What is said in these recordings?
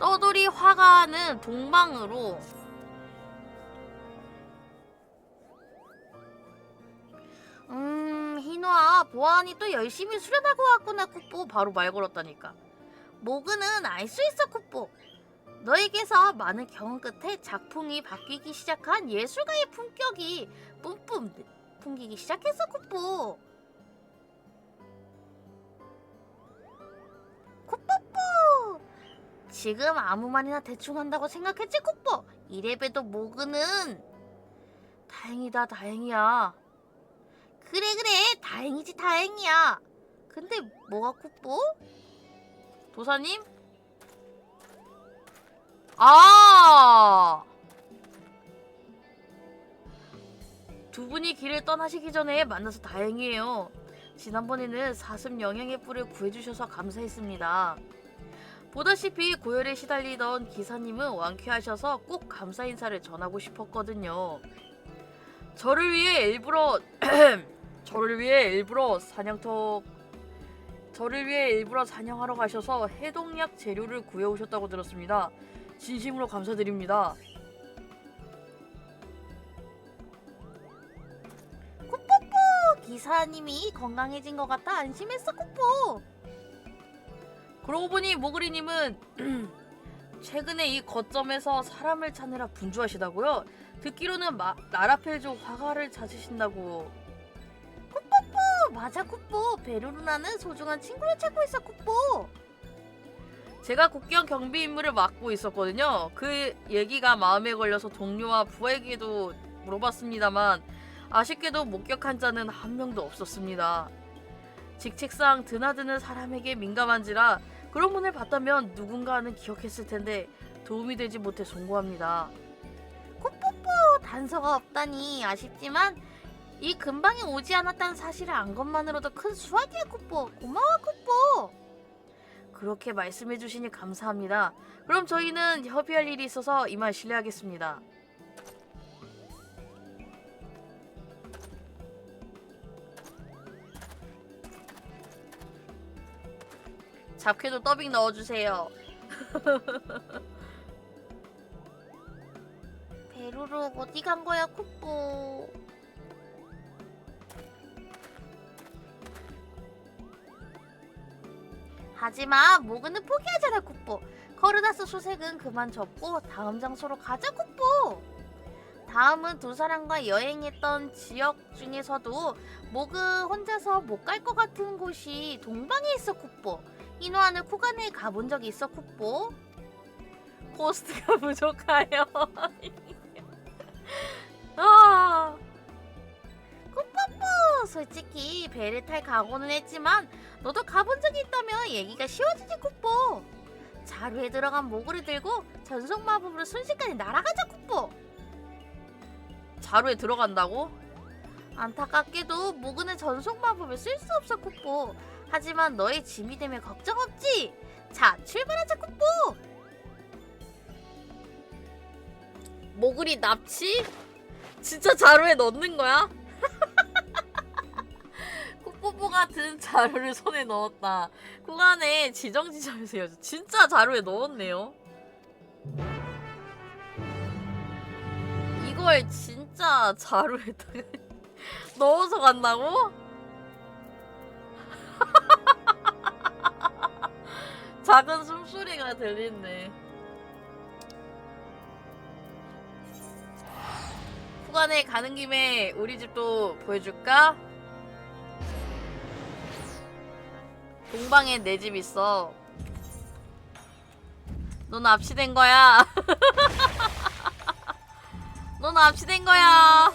떠돌이 화가는 동방으로 음 희노아 보아하니 또 열심히 수련하고 왔구나 쿠뽀 바로 말 걸었다니까. 모그는 알 수 있어 쿠뽀 너에게서 많은 경험 끝에 작품이 바뀌기 시작한 예술가의 품격이 뿜뿜 풍기기 시작했어 쿠뽀 쿠뽀뽀 지금 아무 말이나 대충 한다고 생각했지 쿠뽀 이래봬도 모그는 다행이다 다행이야 그래 그래 다행이지 다행이야 근데 뭐가 쿠뽀? 도사님? 아! 두 분이 길을 떠나시기 전에 만나서 다행이에요. 지난번에는 사슴 영양의 뿔을 구해주셔서 감사했습니다. 보다시피 고열에 시달리던 기사님은 완쾌하셔서 꼭 감사 인사를 전하고 싶었거든요. 저를 위해 일부러 저를 위해 일부러 사냥터 저를 위해 일부러 사냥하러 가셔서 해독약 재료를 구해오셨다고 들었습니다. 진심으로 감사드립니다. 쿠뽀뽀 기사님이 건강해진 것 같아 안심했어 쿠뽀. 그러고 보니 모그리님은 최근에 이 거점에서 사람을 찾느라 분주하시다고요? 듣기로는 마, 나라펠족 화가를 찾으신다고. 쿠뽀뽀 맞아 쿠뽀 베르루나는 소중한 친구를 찾고 있어 쿠뽀. 제가 국경 경비 임무를 맡고 있었거든요. 그 얘기가 마음에 걸려서 동료와 부하에게도 물어봤습니다만 아쉽게도 목격한 자는 한 명도 없었습니다. 직책상 드나드는 사람에게 민감한지라 그런 분을 봤다면 누군가는 기억했을 텐데 도움이 되지 못해 송구합니다. 코뽀뽀 단서가 없다니 아쉽지만 이 근방에 오지 않았다는 사실을 안 것만으로도 큰 수확이야 코뽀 고마워 코뽀 그렇게 말씀해 주시니 감사합니다. 그럼 저희는 협의할 일이 있어서 이만 실례하겠습니다. 잡캐도 더빙 넣어주세요. 베루룩 어디 간 거야 쿠뽀? 하지만 모그는 포기하잖아 쿠뽀. 커르다스 소색은 그만 접고 다음 장소로 가자 쿠뽀. 다음은 두 사람과 여행했던 지역 중에서도 모그 혼자서 못 갈 것 같은 곳이 동방에 있어 쿠뽀. 이노아는 쿠간에 가본 적이 있어 쿠뽀. 코스트가 부족하여. 아. 쿠뽀뽀 솔직히 배를 탈 각오는 했지만 너도 가본 적이 있다면 얘기가 쉬워지지 쿠뽀. 자루에 들어간 모구를 들고 전속 마법으로 순식간에 날아가자 쿠뽀. 자루에 들어간다고? 안타깝게도 모그는 전속 마법을 쓸 수 없어 쿠뽀. 하지만 너의 짐이 되면 걱정 없지. 자 출발하자 쿠뽀. 모글이 납치? 진짜 자루에 넣는 거야? 뽀뽀 같은 자루를 손에 넣었다. 구간에 지정지정해서 진짜 자루에 넣었네요. 이걸 진짜 자루에다가 넣어서 간다고? 작은 숨소리가 들리네. 후간에 가는 김에 우리 집도 보여줄까? 동방에 내 집 있어. 넌 납치된 거야. 넌 납치된 거야.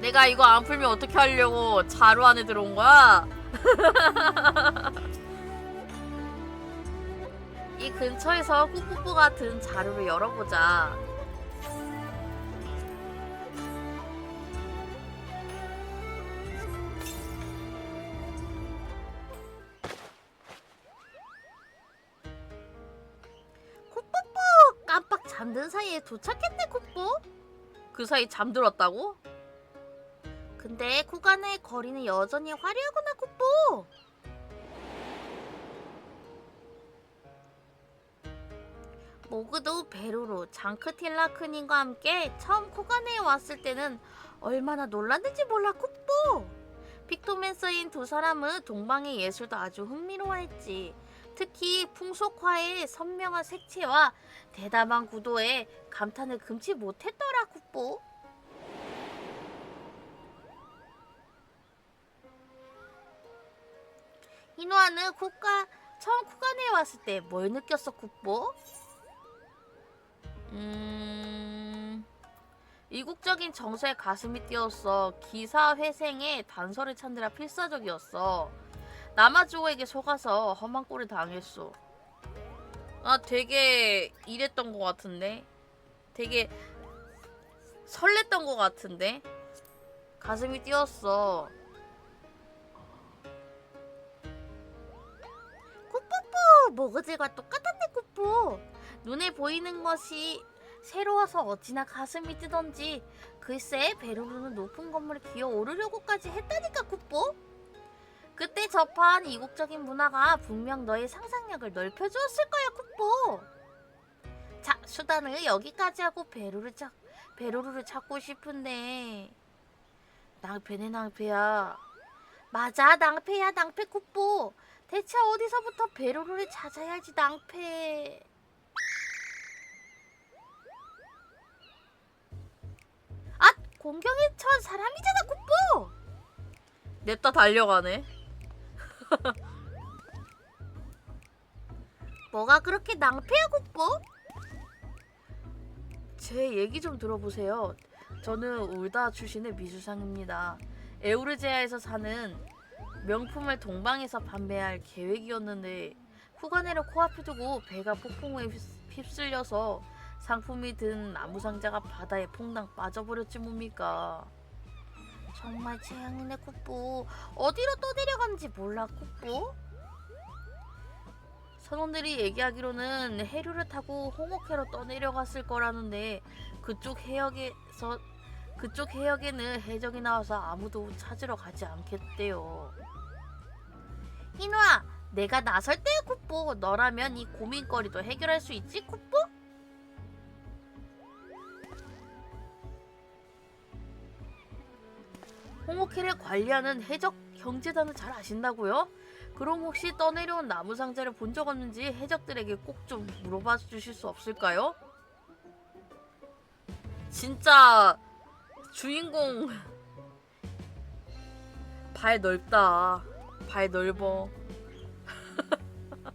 내가 이거 안 풀면 어떻게 하려고 자루 안에 들어온 거야? 이 근처에서 꾸꾸꾸 같은 자루를 열어보자. 쿠뽀뽀 깜빡 잠든 사이에 도착했네 쿠뽀 그 사이 잠들었다고? 근데 구간의 거리는 여전히 화려하구나 모그도 베루로 장크틸라크님과 함께 처음 코가네에 왔을 때는 얼마나 놀랐는지 몰라 쿠뽀. 픽토맨서인 두 사람은 동방의 예술도 아주 흥미로워했지. 특히 풍속화의 선명한 색채와 대담한 구도에 감탄을 금치 못했더라 쿠뽀. 이노아는 쿠가 처음 쿠가네에 왔을 때 뭘 느꼈어 쿠뽀? 음... 이국적인 정서에 가슴이 뛰었어. 기사 회생에 단서를 찾느라 필사적이었어. 남아주오에게 속아서 험한 꼴을 당했어. 아, 되게 이랬던 것 같은데? 되게 설렜던 것 같은데? 가슴이 뛰었어. 모그질과 똑같은데 꾸뿌! 눈에 보이는 것이 새로워서 어찌나 가슴이 뛰던지 글쎄 베르루는 높은 건물에 기어 오르려고까지 했다니까 쿠뽀 그때 접한 이국적인 문화가 분명 너의 상상력을 넓혀주었을 거야 쿠뽀 자 수단을 여기까지 하고 베르루 찾 베르루를 찾고 싶은데. 낭패네 낭패야. 맞아 낭패야 낭패 쿠뽀 대체 어디서부터 베르루를 찾아야 할지 낭패. 아 공경에 처한 사람이잖아 쿠뽀 냅다 달려가네. 뭐가 그렇게 낭패야 쿠뽀 제 얘기 좀 들어보세요. 저는 울다 출신의 미술상입니다. 에우르제아에서 사는 명품을 동방에서 판매할 계획이었는데 후가네를 코앞에 두고 배가 폭풍우에 휩- 휩쓸려서 상품이 든 나무 상자가 바다에 퐁당 빠져버렸지 뭡니까. 정말 재앙이네 쿠뽀. 어디로 떠내려간지 몰라 쿠뽀. 선원들이 얘기하기로는 해류를 타고 홍옥해로 떠내려갔을 거라는데 그쪽 해역에서 그쪽 해역에는 해적이 나와서 아무도 찾으러 가지 않겠대요. 희노아, 내가 나설 때야 쿠뽀. 너라면 이 고민거리도 해결할 수 있지 쿠뽀? 홍옥회를 관리하는 해적 경제단을 잘 아신다고요? 그럼 혹시 떠내려온 나무 상자를 본 적 없는지 해적들에게 꼭 좀 물어봐 주실 수 없을까요? 진짜 주인공 발 넓다. 발 넓어.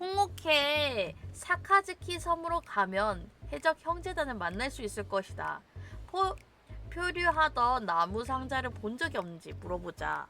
홍옥회 사카즈키 섬으로 가면 해적 형제단을 만날 수 있을 것이다. 포, 표류하던 나무 상자를 본 적이 없는지 물어보자.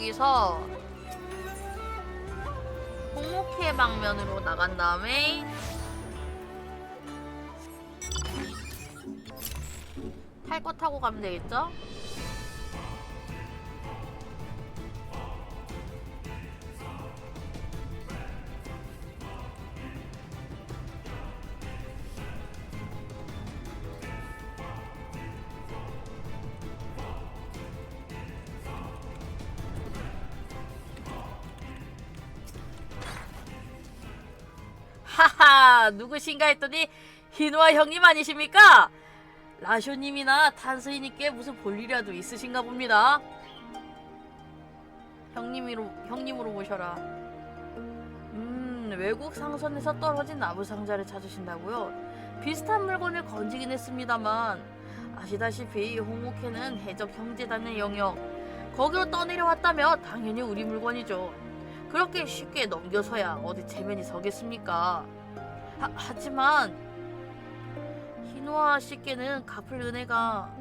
여기서 홍목회 방면으로 나간 다음에 탈거 타고 가면 되겠죠? 하하 누구신가 했더니 희노아 형님 아니십니까? 라쇼님이나 탄스이님께 무슨 볼일이라도 있으신가 봅니다. 형님으로 형님으로 모셔라. 음 외국 상선에서 떨어진 나무 상자를 찾으신다고요? 비슷한 물건을 건지긴 했습니다만 아시다시피 홍옥회는 해적 형제단의 영역 거기로 떠내려왔다면 당연히 우리 물건이죠. 그렇게 쉽게 넘겨서야 어디 체면이 서겠습니까? 하, 하지만 희노아 씨께는 갚을 은혜가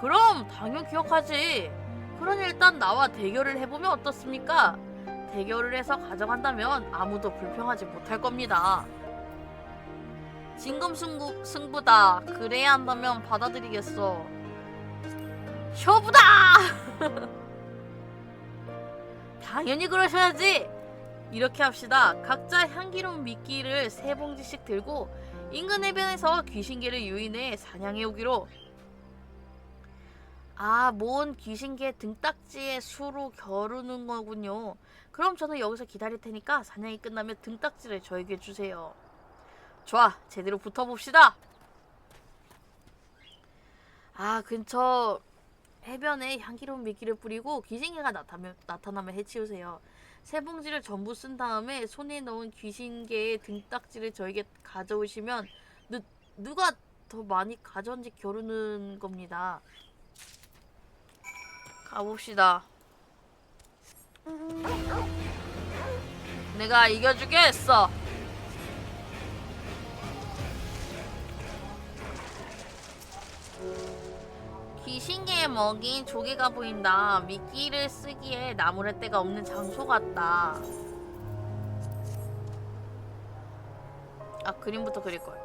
그럼 당연 기억하지. 그러니 일단 나와 대결을 해보면 어떻습니까? 대결을 해서 가져간다면 아무도 불평하지 못할 겁니다. 진검 승부 승부다. 그래야 한다면 받아들이겠어. 쇼부다. 당연히 그러셔야지. 이렇게 합시다. 각자 향기로운 미끼를 세 봉지씩 들고 인근 해변에서 귀신개를 유인해 사냥해 오기로. 아, 모은 귀신개 등딱지에 수로 겨루는 거군요. 그럼 저는 여기서 기다릴 테니까 사냥이 끝나면 등딱지를 저에게 주세요. 좋아, 제대로 붙어봅시다. 아, 근처 해변에 향기로운 미끼를 뿌리고 귀신개가 나타나면, 나타나면 해치우세요. 세 봉지를 전부 쓴 다음에 손에 넣은 귀신개의 등딱지를 저에게 가져오시면 누, 누가 더 많이 가져온지 겨루는 겁니다. 가봅시다. 내가 이겨주겠어. 귀신개에 먹인 조개가 보인다. 미끼를 쓰기에 나무랄 데가 없는 장소 같다. 아 그림부터 그릴 걸.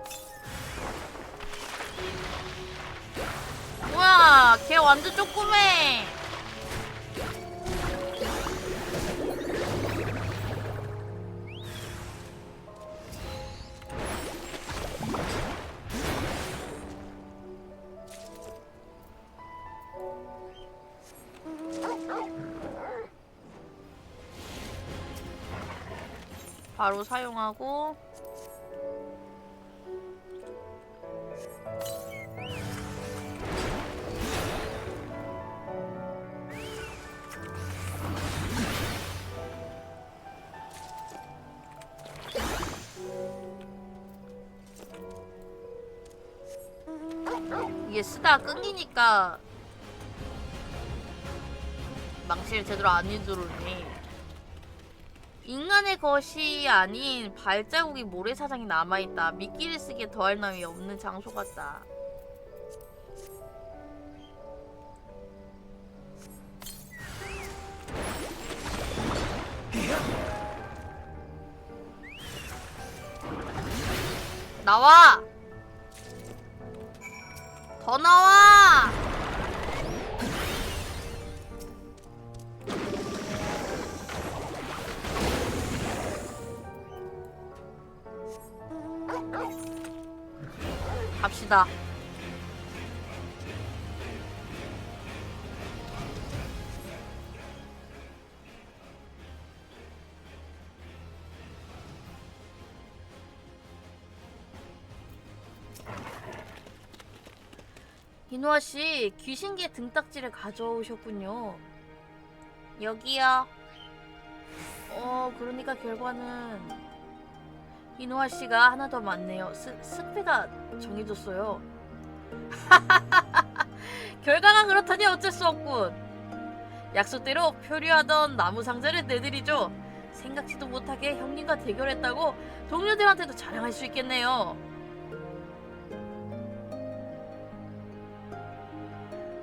뭐야, 걔 완전 조그매. 바로 사용하고 이게 쓰다가 끊기니까 망치를 제대로 안 휘두르니 인간의 것이 아닌 발자국이 모래사장이 남아있다. 미끼를 쓰기에 더할 나위 없는 장소 같다. 나와! 더 나와! 갑시다. 이노아 씨, 귀신개 등딱지를 가져오셨군요. 여기요. 어, 그러니까 결과는 이노아 씨가 하나 더 많네요. 스, 승패가 정해졌어요. 결과가 그렇다니 어쩔 수 없군. 약속대로 표류하던 나무 상자를 내드리죠. 생각지도 못하게 형님과 대결했다고 동료들한테도 자랑할 수 있겠네요.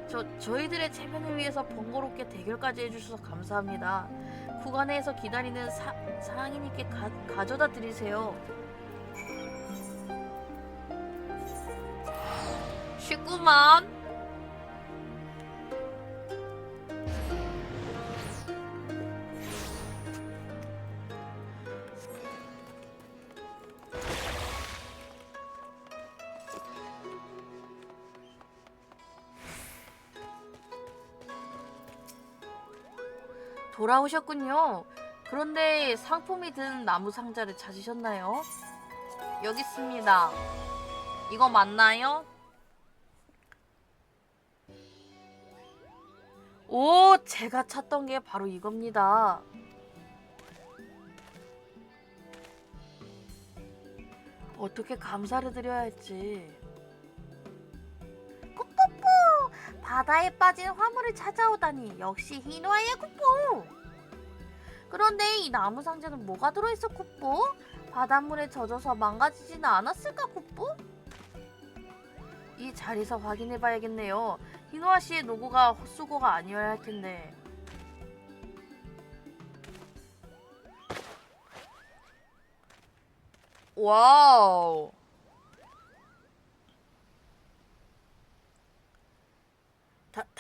저 저희들의 체면을 위해서 번거롭게 대결까지 해주셔서 감사합니다. 구간에서 기다리는 사, 사랑이님께 가, 가져다 드리세요. 쉽구만. 돌아오셨군요. 그런데 상품이 든 나무 상자를 찾으셨나요? 여기 있습니다. 이거 맞나요? 오, 제가 찾던 게 바로 이겁니다. 어떻게 감사를 드려야 할지. 바다에 빠진 화물을 찾아오다니 역시 희노아의 쿠뽀. 그런데 이 나무 상자는 뭐가 들어있어 쿠뽀? 바닷물에 젖어서 망가지지는 않았을까 쿠뽀? 이 자리에서 확인해봐야겠네요. 희노아 씨의 노고가 헛수고가 아니어야 할 텐데. 와우.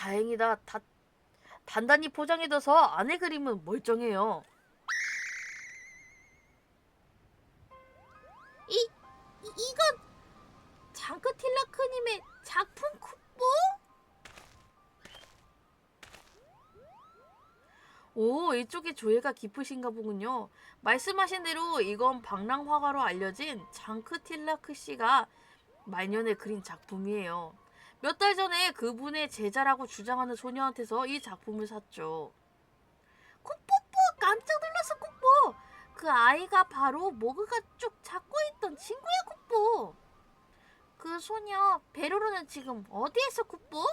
다, 다행이다. 다, 단단히 포장해둬서 안에 그림은 멀쩡해요. 이, 이 이건 장크 틸라크님의 작품 쿠보? 오, 이쪽에 조예가 깊으신가 보군요. 말씀하신 대로 이건 방랑화가로 알려진 장크 틸라크 씨가 말년에 그린 작품이에요. 몇 달 전에 그분의 제자라고 주장하는 소녀한테서 이 작품을 샀죠. 콧뽀뽀 깜짝 놀랐어 콧뽀. 그 아이가 바로 모그가 쭉 잡고 있던 친구야 콧뽀. 그 소녀 베로로는 지금 어디에서 콧뽀?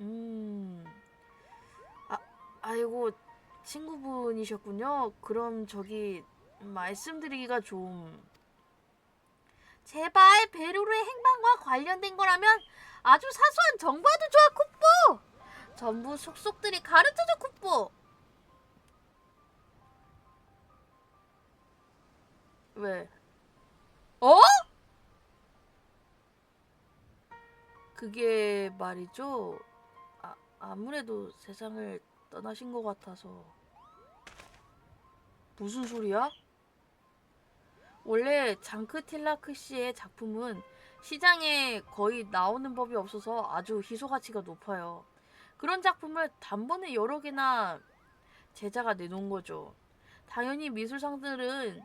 음. 아, 아이고 친구분이셨군요. 그럼 저기 말씀드리기가 좀 제발 베루르의 행방과 관련된 거라면 아주 사소한 정보도 좋아 쿠뽀. 전부 속속들이 가르쳐줘 쿠뽀. 왜? 어? 그게 말이죠. 아, 아무래도 세상을 떠나신 것 같아서. 무슨 소리야? 원래 장크 틸라크 씨의 작품은 시장에 거의 나오는 법이 없어서 아주 희소 가치가 높아요. 그런 작품을 단번에 여러 개나 제자가 내놓은 거죠. 당연히 미술상들은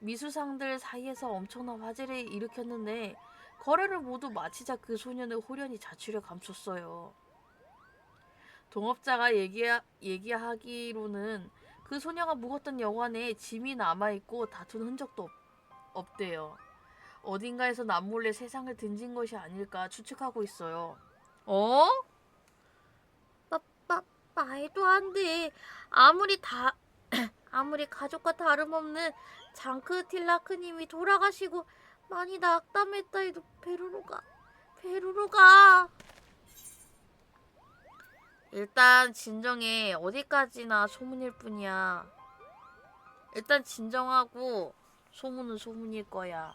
미술상들 사이에서 엄청난 화제를 일으켰는데 거래를 모두 마치자 그 소녀는 호련히 자취를 감췄어요. 동업자가 얘기, 얘기하기로는 그 소녀가 묵었던 여관에 짐이 남아있고 다툰 흔적도 없, 없대요. 어딘가에서 남몰래 세상을 등진 것이 아닐까 추측하고 있어요. 어? 마, 마, 말도 안 돼. 아무리 다, 아무리 가족과 다름없는 장크 틸라크님이 돌아가시고 많이 낙담했다 해도 베르로가, 베르로가. 일단 진정해. 어디까지나 소문일 뿐이야. 일단 진정하고 소문은 소문일 거야.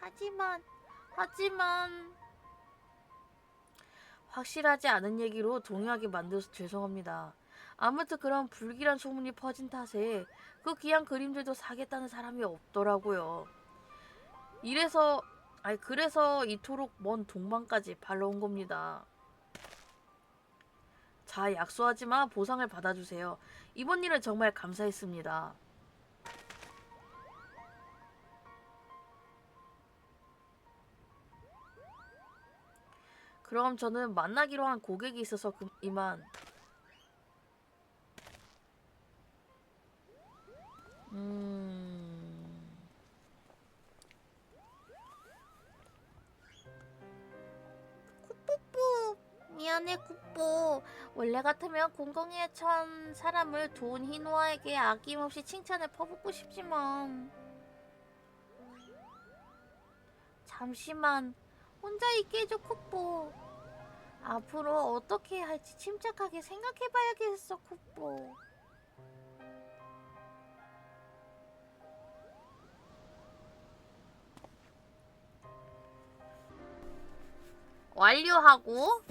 하지만 하지만 확실하지 않은 얘기로 동요하게 만들어서 죄송합니다. 아무튼 그런 불길한 소문이 퍼진 탓에 그 귀한 그림들도 사겠다는 사람이 없더라고요. 이래서 아니 그래서 이토록 먼 동방까지 발로 온 겁니다. 자 약속하지만 보상을 받아주세요. 이번 일은 정말 감사했습니다. 그럼 저는 만나기로 한 고객이 있어서 그, 이만. 음. 미안해 쿠뽀. 원래 같으면 공공에 처한 사람을 도운 희노아에게 아낌없이 칭찬을 퍼붓고 싶지만 잠시만. 혼자 있게 해줘 쿠뽀. 앞으로 어떻게 해야 할지 침착하게 생각해봐야겠어 쿠뽀. 완료하고